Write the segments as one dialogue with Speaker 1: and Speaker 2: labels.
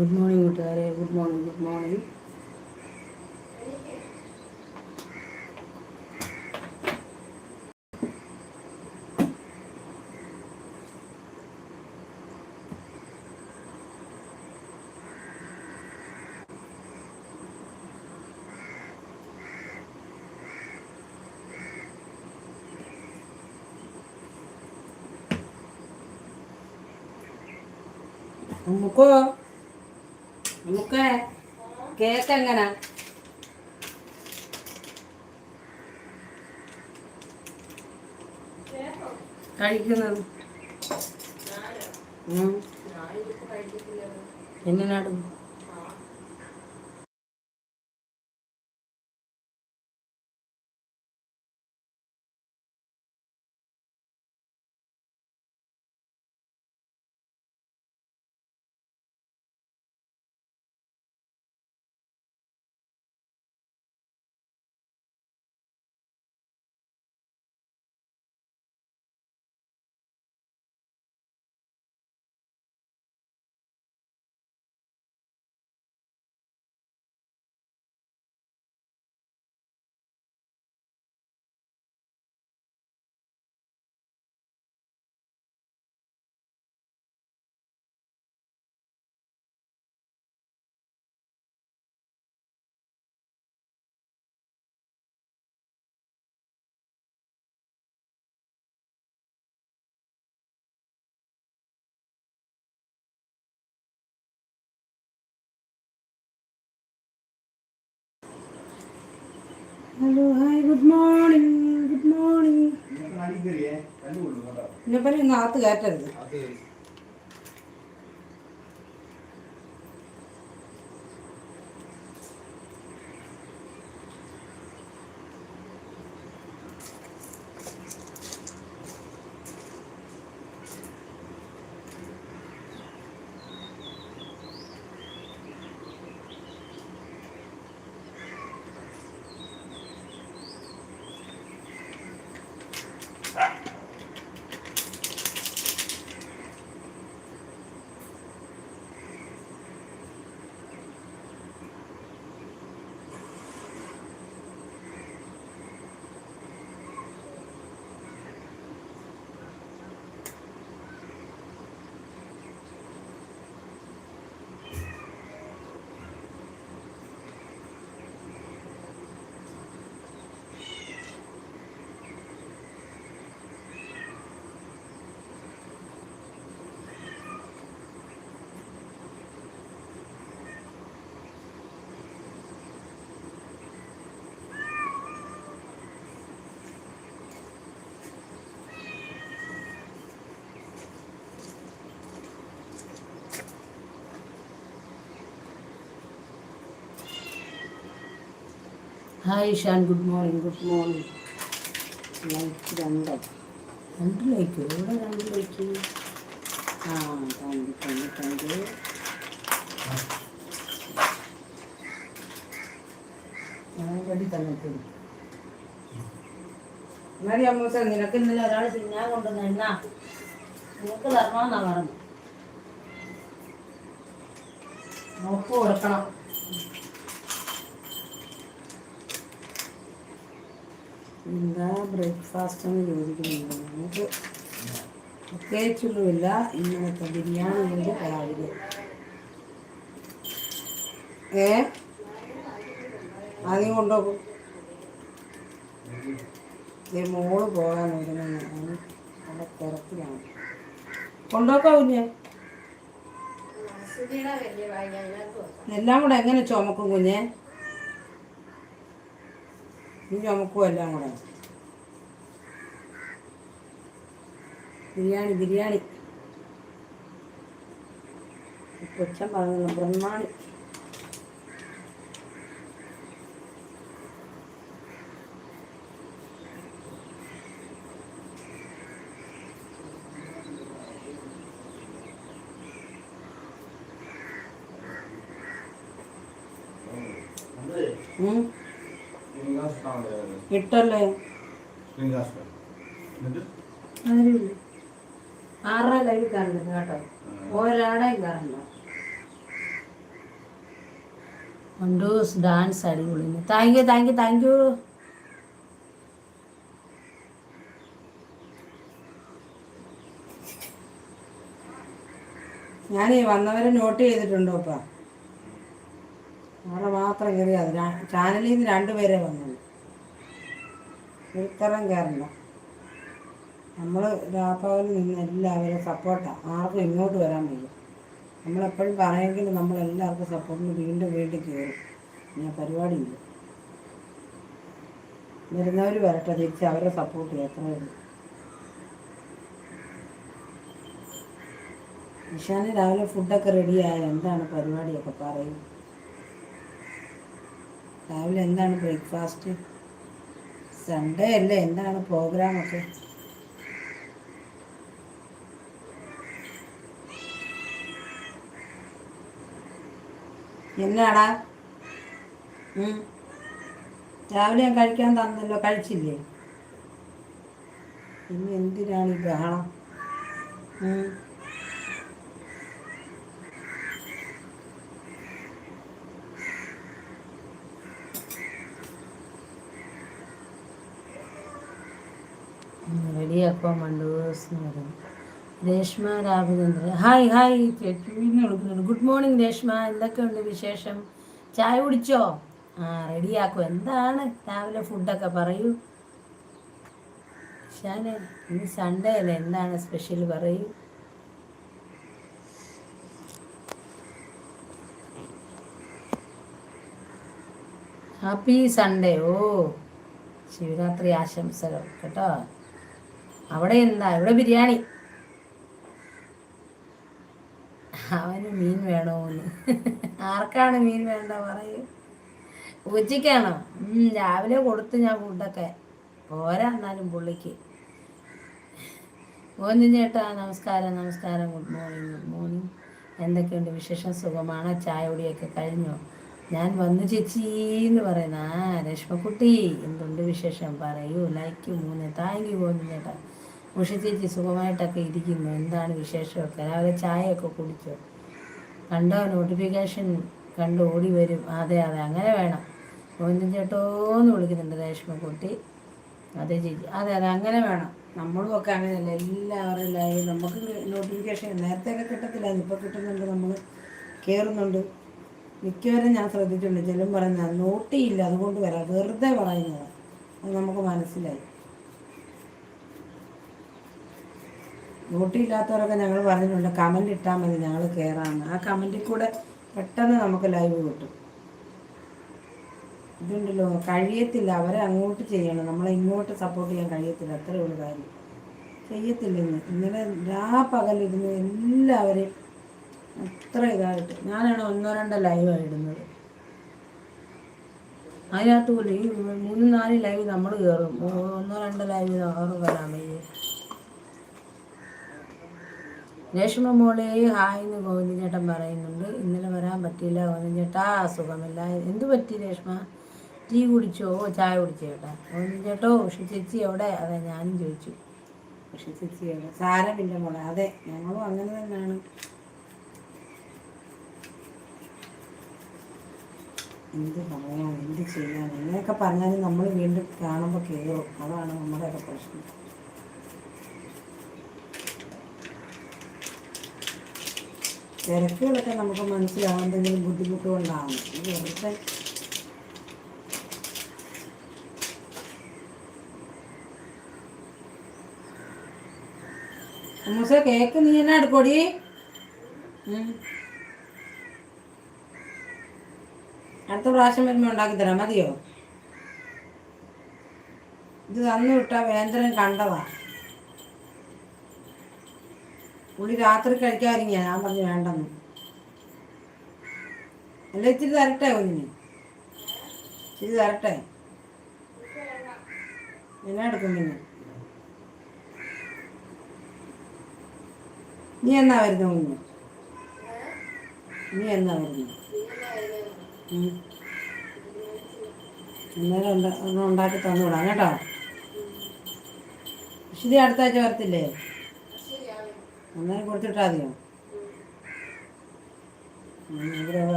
Speaker 1: Good morning കൂട്ടുകാരെ good morning good morning നമുക്കോ നമുക്ക് കേക്ക് എങ്ങനെ കഴിക്കുന്നത് ഉം. Hello hi good morning good morning എന്നെ പോലെ ഇന്ന് അകത്ത് കയറ്റരുത്. Hi Shan good morning good morning like രണ്ടോ. രണ്ട് ലൈക്ക് ഇവിടെ രണ്ട് ലൈക്ക് ആ താങ്ക് താങ്ക് താങ്ക് ഞാൻ താങ്ക് യു എന്നാടി അമ്മൂസ നിനക്ക് ഇന്നലെ ഒരാൾ തിന്നാൻ കൊണ്ടുവന്ന എണ്ണ നിനക്ക് തരണമെന്നാ പറഞ്ഞു നോക്ക് കൊടുക്കണം. എന്താ ബ്രേക്ക്ഫാസ്റ്റ് എന്ന് ചോദിക്കുന്നുണ്ട്. നിങ്ങൾക്ക് പ്രത്യേകിച്ചൊന്നുമില്ല. ഇന്നലത്തെ ബിരിയാണി ഉണ്ട് രാവിലെ. ഏ? ആദ്യം കൊണ്ടുപോകും മോൾ പോകാൻ വരുന്ന അവിടെ തിരക്കിലാണ്. കൊണ്ടുപോക്കാ കുഞ്ഞെ? എല്ലാം കൂടെ എങ്ങനെ ചുമക്കും കുഞ്ഞെ? നീ നമുക്കും എല്ലാം കൂടെ ബിരിയാണി ബിരിയാണി. കൊച്ചൻ പറഞ്ഞു ബ്രഹ്മാണി. ഇട്ടല്ലേ അതിലില്ല ആറര ലൈവ് കറണ്ട് കേട്ടോ. കറണ്ട് ഡാൻസ് അടിപൊളി thank you thank you thank you
Speaker 2: ഞാൻ വന്നവരെ നോട്ട് ചെയ്തിട്ടുണ്ടോ ഇപ്പൊ? അവിടെ മാത്രം കയറിയത് ചാനലിൽ നിന്ന് രണ്ടുപേരെ വന്നുള്ളൂ. ഒരുത്തരം കയറണ്ട നമ്മൾ രാപ്പകലിൽ നിന്ന് എല്ലാവരും സപ്പോർട്ടാണ് ആർക്കും ഇങ്ങോട്ട് വരാൻ വയ്യ. നമ്മളെപ്പോഴും പറയുമെങ്കിലും നമ്മളെല്ലാവർക്കും സപ്പോർട്ടിന് വീണ്ടും വീണ്ടും കയറും പിന്നെ പരിപാടിയില്ല. വരുന്നവർ വരട്ടെ തിരിച്ച് അവരെ സപ്പോർട്ട് ചെയ്യാം. അത്രയേ ഉള്ളൂ. നിഷാന് രാവിലെ ഫുഡൊക്കെ റെഡിയായ എന്താണ് പരിപാടിയൊക്കെ പറയും? രാവിലെ എന്താണ് ബ്രേക്ക്ഫാസ്റ്റ് സൺഡേ അല്ലേ? എന്താണ് പ്രോഗ്രാമൊക്കെ എന്നാടാ. രാവിലെ ഞാൻ കഴിക്കാൻ തന്നല്ലോ. കഴിച്ചില്ലേ? പിന്നെ എന്തിനാണ് ഈ ബഹളം?
Speaker 1: റെഡിയാക്കാൻ മണ്ടൂസ് എന്ന് പറയുന്നു രേഷ്മ രാഘവേന്ദ്രൻ. Hi hi. വിളിക്കുന്നുണ്ട് ഗുഡ് മോർണിംഗ് രേഷ്മ. എന്തൊക്കെയുണ്ട് വിശേഷം? ചായ കുടിച്ചോ? ആ റെഡിയാക്കും. എന്താണ്? രാവിലെ ഫുഡൊക്കെ പറയൂ. ഷാനെ ഇന്ന് സൺഡേ അല്ലേ? എന്താണ് സ്പെഷ്യൽ പറയൂ? ഹാപ്പി സൺഡേ ഓ ശിവരാത്രി ആശംസകൾ. കേട്ടോ? അവിടെ എന്താ? ഇവിടെ ബിരിയാണി. അവന് മീൻ വേണോന്ന്. ആർക്കാണ് മീൻ വേണ്ട പറയൂ. ഉച്ചയ്ക്കാണോ? രാവിലെ കൊടുത്തു ഞാൻ ഫുഡൊക്കെ. പോരാ എന്നാലും പുള്ളിക്ക്. മോനി ചേട്ടാ നമസ്കാരം നമസ്കാരം ഗുഡ് മോർണിംഗ് ഗുഡ് മോർണിംഗ്. എന്തൊക്കെയുണ്ട് വിശേഷം? സുഖമാണ്? ചായ കുടിയൊക്കെ കഴിഞ്ഞോ? ഞാൻ വന്നു ചേച്ചി എന്ന് പറയുന്ന. ആ രശ്മക്കുട്ടി എന്തുണ്ട് വിശേഷം? പറയൂ. ലൈക്ക് മൂന്ന്. താങ്ക് യു മോനി ചേട്ടാ. ഉഷ ചേച്ചി സുഖമായിട്ടൊക്കെ ഇരിക്കുന്നു. എന്താണ് വിശേഷമൊക്കെ? രാവിലെ ചായയൊക്കെ കുടിച്ചു? കണ്ടോ? നോട്ടിഫിക്കേഷൻ കണ്ട് ഓടി വരും. അതെ അതെ അങ്ങനെ വേണം. മോനും ചേട്ടോന്ന് വിളിക്കുന്നുണ്ട് രേഷ്മക്കുട്ടി. അതെ ചേച്ചി അതെ അതെ അങ്ങനെ വേണം. നമ്മളും ഒക്കെ അങ്ങനെയല്ല? എല്ലാവരും ലൈവ് നമുക്ക് നോട്ടിഫിക്കേഷൻ നേരത്തെയൊക്കെ കിട്ടത്തില്ലായിരുന്നു. ഇപ്പോൾ കിട്ടുന്നുണ്ട് നമ്മൾ കയറുന്നുണ്ട് മിക്കവരും ഞാൻ ശ്രദ്ധിച്ചിട്ടുണ്ട്. ചിലം പറയുന്നത് നോട്ടിയില്ല അതുകൊണ്ട് വരാം. വെറുതെ പറയുന്നത്. അത് നമുക്ക് മനസ്സിലായി. നോട്ടിയില്ലാത്തവരൊക്കെ ഞങ്ങൾ പറഞ്ഞിട്ടുണ്ട് കമന്റ് ഇട്ടാൽ മതി ഞങ്ങൾ കയറാമെന്ന് ആ കമന്റിൽ കൂടെ പെട്ടെന്ന് നമുക്ക് ലൈവ് കിട്ടും. ഇതുണ്ടല്ലോ കഴിയത്തില്ല അവരെ അങ്ങോട്ട് ചെയ്യണം. നമ്മളെ ഇങ്ങോട്ട് സപ്പോർട്ട് ചെയ്യാൻ കഴിയത്തില്ല അത്രയേ ഉള്ളൂ കാര്യം. ചെയ്യത്തില്ല ഇന്ന് ഇന്നലെ രാ പകലിരുന്ന് എല്ലാവരെയും അത്ര ഇതായിട്ട്. ഞാനാണ് ഒന്നോ രണ്ടോ ലൈവാണ് ഇടുന്നത്. അതിനകത്ത് പോലും ഈ മൂന്ന് നാല് ലൈവ് നമ്മൾ കയറും ഒന്നോ രണ്ടോ ലൈവ് അവർ വയ്യ രേഷ്മ മോളെ ഹായ് എന്ന് ഗോവിന്ദൻ ചേട്ടൻ പറയുന്നുണ്ട്. ഇന്നലെ വരാൻ പറ്റിയില്ല ഗോവിന്ദൻ ചേട്ടാ സുഖമില്ല. എന്ത് പറ്റി രേഷ്മ ടീ കുടിച്ചോ? ചായ കുടിച്ചോ ചേട്ടാ? ഗോവിന്ദൻ ചേട്ടോ ഉഷ ചേച്ചി എവിടെ? അതെ ഞാനും ചോദിച്ചു.
Speaker 2: പക്ഷെ എവിടെ? സാരമില്ല മോളെ അതെ ഞങ്ങളും അങ്ങനെ തന്നെയാണ്. എന്ത് പറയാം എന്ത് ചെയ്യാം ഇങ്ങനെയൊക്കെ പറഞ്ഞാലും നമ്മൾ വീണ്ടും കാണുമ്പോൾ കയറും അതാണ് നമ്മുടെയൊക്കെ പ്രശ്നം. തിരക്കുകളൊക്കെ നമുക്ക് മനസ്സിലാവാൻ എന്തെങ്കിലും ബുദ്ധിമുട്ടുകൊണ്ടാണ്. വെറുതെ കേക്ക് നീ എന്നാ എടുക്കോടി. അടുത്ത പ്രാവശ്യം വരുമ്പോൾ ഉണ്ടാക്കി തരാം മതിയോ? ഇത് തന്നു വിട്ടാ വേന്ദ്രൻ കണ്ടതാ. പുള്ളി രാത്രി കഴിക്കാതിരിക്കുക ഞാൻ പറഞ്ഞു വേണ്ടെന്ന്. അല്ല ഇച്ചിരി തരട്ടെ കുഞ്ഞിന്? ഇച്ചിരി തരട്ടെ? എന്നാ എടുക്കും പിന്നെ നീ എന്നാ വരുന്നു കുഞ്ഞ് നീ എന്നാ വരുന്നു. അന്നേരം ഒന്ന് ഉണ്ടാക്കി തന്നുവിടാം കേട്ടോ. ശരി അടുത്ത ആഴ്ച വരത്തില്ലേ? അങ്ങനെ കൊടുത്തിട്ടാൽ മതിയോ ഇവിടെ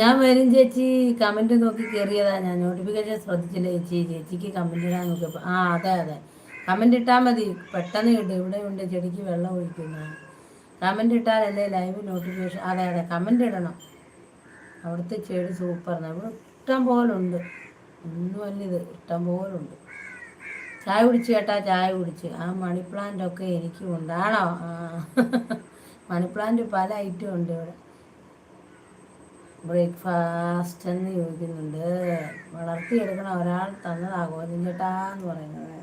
Speaker 1: ഞാൻ വരും ചേച്ചി. കമന്റ് നോക്കി കയറിയതാ ഞാൻ. നോട്ടിഫിക്കേഷൻ ശ്രദ്ധിച്ചില്ല ചേച്ചി? ചേച്ചിക്ക് കമന്റ് ഇടാൻ നോക്കിയപ്പോൾ ആ അതെ അതെ. കമന്റ് ഇട്ടാൽ മതി. പെട്ടെന്ന് കിട്ടും. ഇവിടെ ഉണ്ട് ചെടിക്ക് വെള്ളം ഒഴിക്കുന്ന. കമന്റ് ഇട്ടാലല്ലേ ലൈവ് നോട്ടിഫിക്കേഷൻ അതെ അതെ. കമന്റ് ഇടണം. അവിടുത്തെ ചെടി സൂപ്പർ ഇവിടെ ഇഷ്ടം പോലുണ്ട്. ഒന്നുമല്ല ഇത് ഇഷ്ടം പോലുണ്ട്. ചായ കുടിച്ച് കേട്ടാ ചായ കുടിച്ച്. ആ മണി പ്ലാന്റ് ഒക്കെ എനിക്കും ഉണ്ട് ആണോ മണി പ്ലാന്റ് പല ഐറ്റം ഉണ്ട് ഇവിടെ. ബ്രേക്ക്ഫാസ്റ്റ് എന്ന് ചോദിക്കുന്നുണ്ട്. വളർത്തിയെടുക്കണ ഒരാൾ തന്നതാ ഗോവിന്ദൻ എന്ന് പറയുന്നത്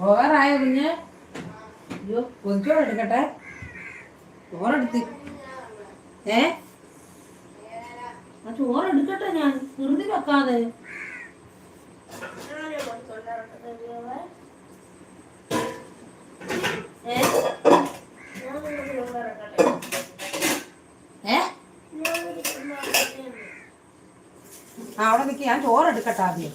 Speaker 1: ഓവറായോ കുഞ്ഞ്? അയ്യോ കൊതിക്കോടെ എടുക്കട്ടെ. ഏ? ആ ചോറെടുക്കട്ടെ ഞാൻ. ധൃതി വെക്കാതെ. അവിടെ നിൽക്കി ഞാൻ ചോറെടുക്കട്ടെ ആദ്യം.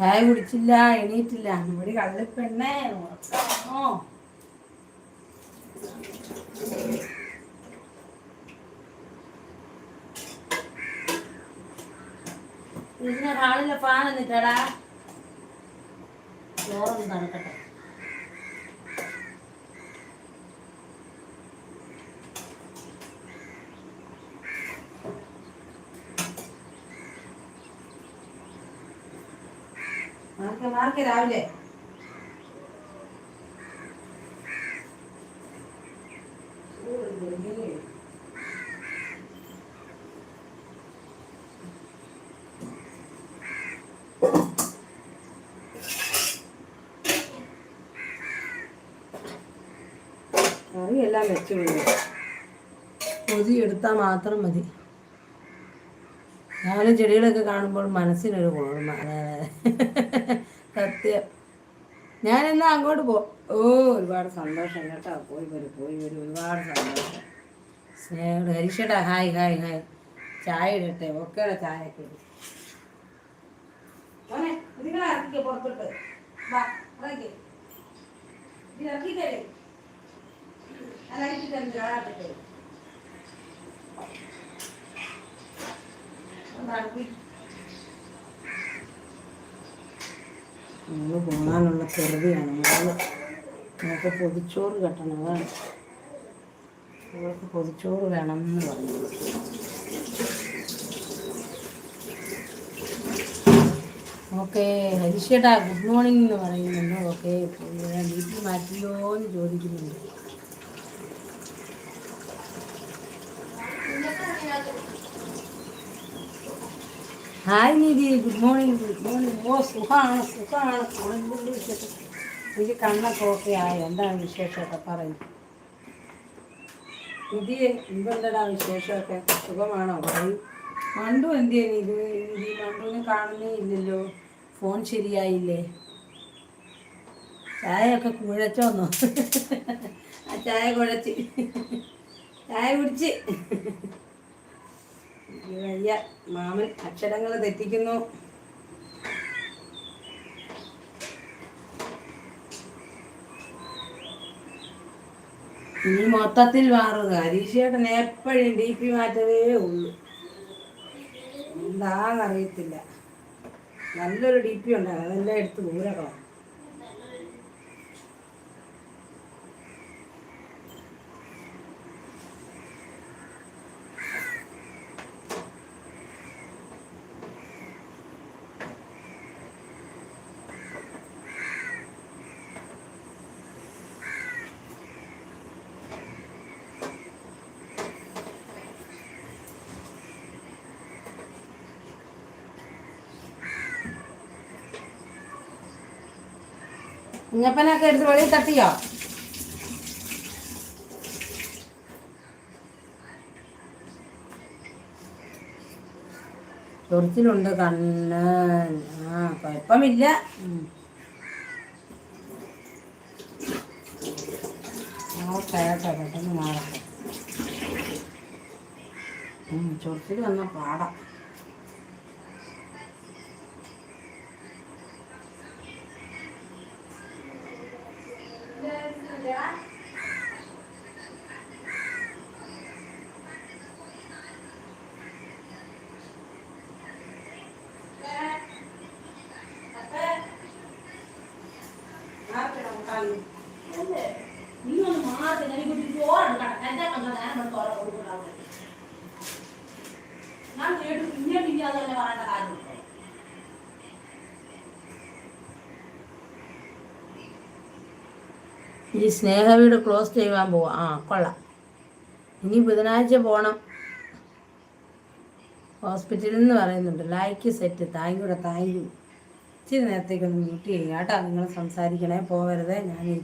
Speaker 1: ചായ കുടിച്ചില്ല എണീറ്റില്ല. ഇവിടെ കള്ളിപ്പെണ്ണേ പെണ്ണേ ഇതിന് ഹാളിലെ ഫാൻ എന്നിട്ടടാ തണുക്കട്ടെ. മാർക്ക് മാർക്ക് രാവിലെ കറിയെല്ലാം വെച്ചു പൊതി എടുത്താൽ മാത്രം മതി രാവിലെ ചെടികളൊക്കെ കാണുമ്പോൾ മനസ്സിനൊരു കുളിർമ അതെ, ഞാൻ സത്യം. ഞാനെന്നാ അങ്ങോട്ട് പോ ഓ ഒരുപാട് സന്തോഷം കേട്ടോ. പോയി വരും പോയി വരും. ഒരുപാട് സന്തോഷം. സ്നേഹം ഹരിഷടാ ഹായ് ഹായ് ഹായ്. ചായ ഇടട്ടെ? ഒക്കെയുടെ ചായ ഒക്കെ നിങ്ങളെ പുറത്തോട്ട്. വാ മോൾ പോകാനുള്ള ചെറുതിയാണ് മോൾ ഞങ്ങൾക്ക് പൊതിച്ചോറ് കെട്ടണം അതാണ് മോൾക്ക് പൊതിച്ചോറ് വേണം എന്ന് പറഞ്ഞു. ഓക്കെ ഹരിഷേട്ടാ ഗുഡ് മോർണിംഗ് എന്ന് പറയുന്നുണ്ട്. ഓക്കെ വീട്ടിൽ മാറ്റിയോ എന്ന് ചോദിക്കുന്നുണ്ട്. Hi Nidhi good morning good morning. ഓ സുഖമാണ് സുഖമാണ് സുഖം വിശേഷം എനിക്ക് കണ്ണൊക്കെ ഓക്കെ ആയോ. എന്താണ് വിശേഷമൊക്കെ പറയും. നിധി എന്തെന്താ വിശേഷമൊക്കെ? സുഖമാണോ? പറയും. മണ്ടു എന്തിയാ ഇത് നിധി മണ്ടുവിനെ കാണുന്നേ ഇല്ലല്ലോ. ഫോൺ ശരിയായില്ലേ? ചായയൊക്കെ കുഴച്ചോന്നോ ആ ചായ കുഴച്ച്. ചായ കുടിച്ച്. വയ്യ മാമൻ അക്ഷരങ്ങൾ തെറ്റിക്കുന്നു. ഈ മൊത്തത്തിൽ മാറുക ഹരീഷേട്ടൻ എപ്പോഴും ഡി പി മാറ്റവേ ഉള്ളൂ. എന്താണെന്നറിയത്തില്ല നല്ലൊരു ഡി പി ഉണ്ടാകും അതെല്ലാം എടുത്ത് ദൂരക്കണം കുഞ്ഞപ്പനൊക്കെ എടുത്ത് വെളിയിൽ തട്ടിയോ? ചൊറിച്ചിലുണ്ട് കണ്ണ്. ആ കുഴപ്പമില്ല. ഓക്കെ കേട്ടോ പെട്ടെന്ന് മാറട്ടെ.
Speaker 2: ചൊറിച്ചിൽ വന്ന പാടാം
Speaker 1: നീ ഒന്ന് മാറി എനിക്ക് ചോറുണ്ട് എന്റെ മക്കൾ ഞാൻ തോര കൊടുക്കണം ഞാൻ കേട്ടു പിന്നെ പിന്നെ അതല്ലേ പറയേണ്ട കാര്യമുണ്ടോ ഈ സ്നേഹവീട് ക്ലോസ് ചെയ്യുവാൻ പോവാം. ആ കൊള്ളാം. ഇനി ബുധനാഴ്ച പോകണം ഹോസ്പിറ്റലിൽ നിന്ന് പറയുന്നുണ്ട്. ലൈക്ക് സെറ്റ് താങ്ക് യൂടെ താങ്ക് ഇച്ചിരി നേരത്തേക്കൊന്ന് മ്യൂട്ട് ചെയ്യുക കേട്ടോ നിങ്ങൾ സംസാരിക്കണേ പോകരുതേ ഞാൻ ഈ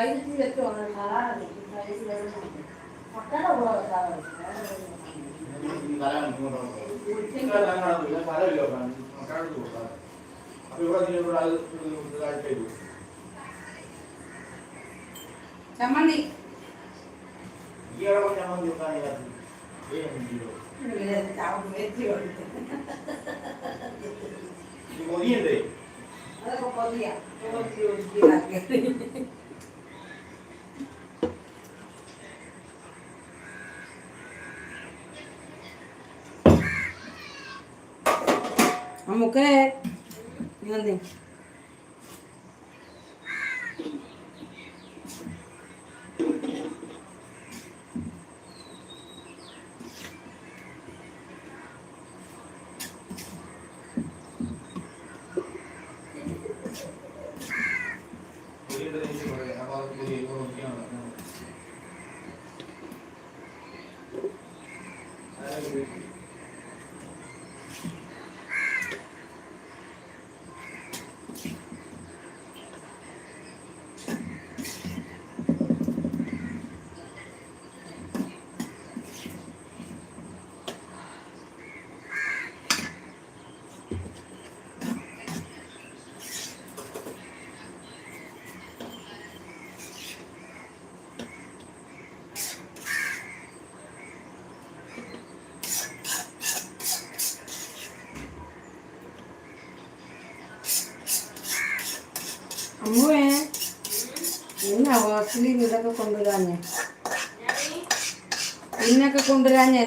Speaker 1: ചോറൊന്ന് എടുത്തോട്ടെ ചമ്മന്തി അതൊക്കെ പൊതിയാ. പൊതി ఓకే അമ്മുവേ എന്നാ
Speaker 2: ഹോസ്റ്റലിൽ ഇതൊക്കെ കൊണ്ടുവരാഞ്ഞേ? ഇന്നൊക്കെ കൊണ്ടുവരാഞ്ഞ